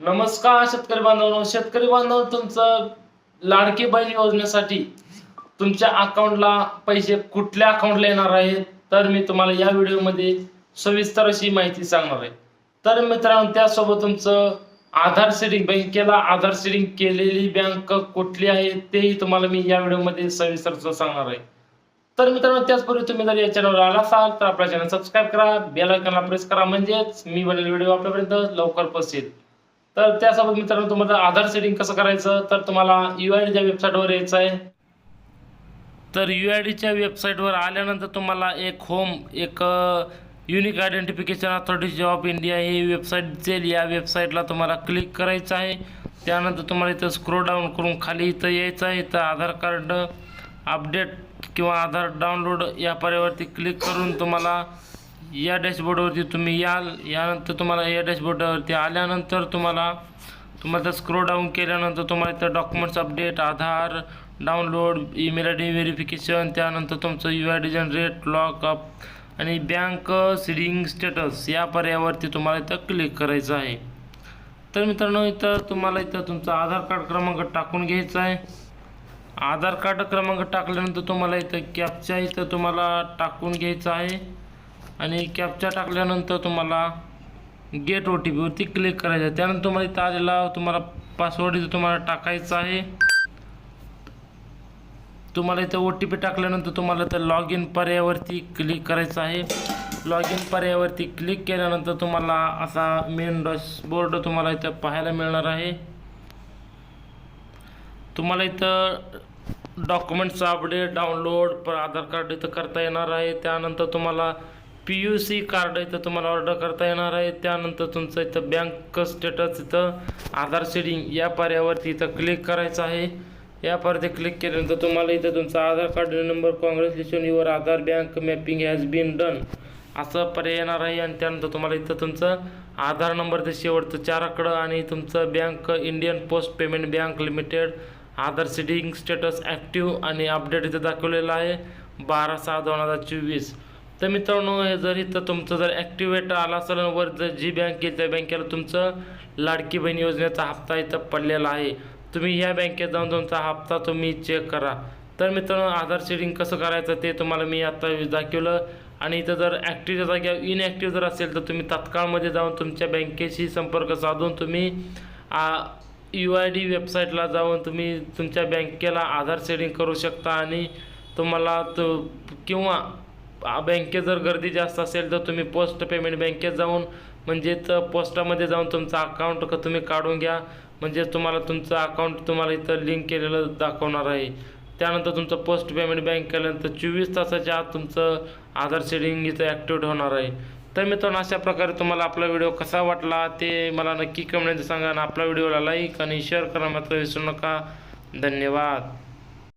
नमस्कार शेतकरी बांधवांनो. शेतकरी बांधव तुमचं लाडकी बहीण योजनेसाठी तुमच्या अकाउंटला पैसे कुठल्या अकाउंटला येणार आहेत? तर मी तुम्हाला या व्हिडिओमध्ये सविस्तर अशी माहिती सांगणार आहे. तर मित्रांनो त्यासोबत तुमचं आधार सेडिंग बँकेला आधार सेडिंग केलेली बँक कुठली आहे तेही तुम्हाला मी या व्हिडिओमध्ये सविस्तर सांगणार आहे. तर मित्रांनो त्याचपूर्वी तुम्ही जर या चॅनलवर आला असाल तर आपला चॅनल सबस्क्राईब करा बेल आयकॉनला प्रेस करा. म्हणजेच मी बनलेले व्हिडिओ आपल्यापर्यंत लवकर पोहोचेल. तर त्यासोबत मित्रांनो तुम्हाला आधार सेटिंग कसं करायचं? तर तुम्हाला यू आय डीच्या वेबसाईटवर यायचं आहे. तर यू आय डीच्या वेबसाईटवर आल्यानंतर तुम्हाला एक होम एक unique identification authority of India he website दिसेल. या वेबसाईटला तुम्हाला क्लिक करायचं आहे. त्यानंतर तुम्हाला इथं स्क्रोल डाऊन करून खाली इथं यायचं आहे. इथं आधार कार्ड अपडेट किंवा आधार डाउनलोड या पर्यावरती क्लिक करून तुम्हाला या डॅशबोर्डवरती तुम्ही याल यानंतर तुम्हाला या डॅशबोर्डवरती आल्यानंतर तुम्हाला तुम्हाला स्क्रोल डाऊन केल्यानंतर तुम्हाला इथं documents update Aadhaar download email I D verification त्यानंतर तुमचं U I D generate lock up आणि बँक सिडिंग स्टेटस या पर्यायावरती तुम्हाला इथं क्लिक करायचं आहे. तर मित्रांनो इथं तुम्हाला इथं तुमचा आधार कार्ड क्रमांक टाकून घ्यायचा आहे. आधार कार्ड क्रमांक टाकल्यानंतर तुम्हाला इथं कॅपच्या इथं तुम्हाला टाकून घ्यायचं आहे. आणि कॅपच्या टाकल्यानंतर तुम्हाला गेट ओ टी पीवरती क्लिक करायचं आहे. त्यानंतर तुम्हाला इथं आलेला तुम्हाला पासवर्ड इथं तुम्हाला टाकायचा आहे. तुम्हाला इथं ओ टी पी टाकल्यानंतर तुम्हाला इथं लॉग इन पर्यायावरती क्लिक करायचं आहे. लॉग इन पर्यायावरती क्लिक केल्यानंतर तुम्हाला असा मेन डॅशबोर्ड तुम्हाला इथं पाहायला मिळणार आहे. तुम्हाला इथं डॉक्युमेंट्सचा अपडेट डाउनलोड पर आधार कार्ड इथं करता येणार आहे. त्यानंतर तुम्हाला पी यू सी कार्ड इथं तुम्हाला ऑर्डर करता येणार आहे. त्यानंतर तुमचं इथं बँक स्टेटस इथं आधार शेडिंग या पर्यावरती इथं क्लिक करायचं आहे. या पर्यावरती क्लिक केल्यानंतर तुम्हाला इथं तुमचा Aadhaar card number congratulation your Aadhaar bank mapping has been done असं पर्याय येणार आहे आणि त्यानंतर तुम्हाला इथं तुमचं आधार नंबर ते शेवटचं चार आकडं आणि तुमचं bank Indian Post Payment Bank Limited Aadhaar setting status active आणि अपडेट इथं दाखवलेलं आहे. बारा सहा दोन हजार चोवीस. तर मित्रांनो हे जर इथं तुमचं जर ॲक्टिवेट आला असेल वर जर जी बँक आहे त्या बँकेला तुमचं लाडकी बहीण योजनेचा हप्ता इथं पडलेला आहे. तुम्ही ह्या बँकेत जाऊन तुमचा हप्ता तुम्ही चेक करा. तर मित्रांनो आधार सेडिंग कसं करायचं ते तुम्हाला मी आत्ता दाखवलं. आणि इथं जर ॲक्टिव्हच्या जागा इनॲक्टिव्ह जर असेल तर तुम्ही तात्काळमध्ये जाऊन तुमच्या बँकेशी संपर्क साधून तुम्ही यू आय डी वेबसाईटला जाऊन तुम्ही तुमच्या बँकेला आधार सेडिंग करू शकता. आणि तुम्हाला तो किंवा बँकेत जर गर्दी जास्त असेल तर तुम्ही पोस्ट पेमेंट बँकेत जाऊन म्हणजेच पोस्टामध्ये जाऊन तुमचं अकाउंट का तुम्ही काढून घ्या. म्हणजे तुम्हाला तुमचं अकाउंट तुम्हाला इथं लिंक केलेलं दाखवणार आहे. त्यानंतर तुमचं पोस्ट पेमेंट बँक केल्यानंतर चोवीस तासाच्या आत तुमचं आधार सेडिंग इथं ॲक्टिवेट होणार आहे. तर मित्रांनो अशा प्रकारे तुम्हाला आपला व्हिडिओ कसा वाटला ते मला नक्की कमेंट सांगा आणि आपल्या व्हिडिओला लाईक आणि शेअर करा. मात्र विसरू नका. धन्यवाद.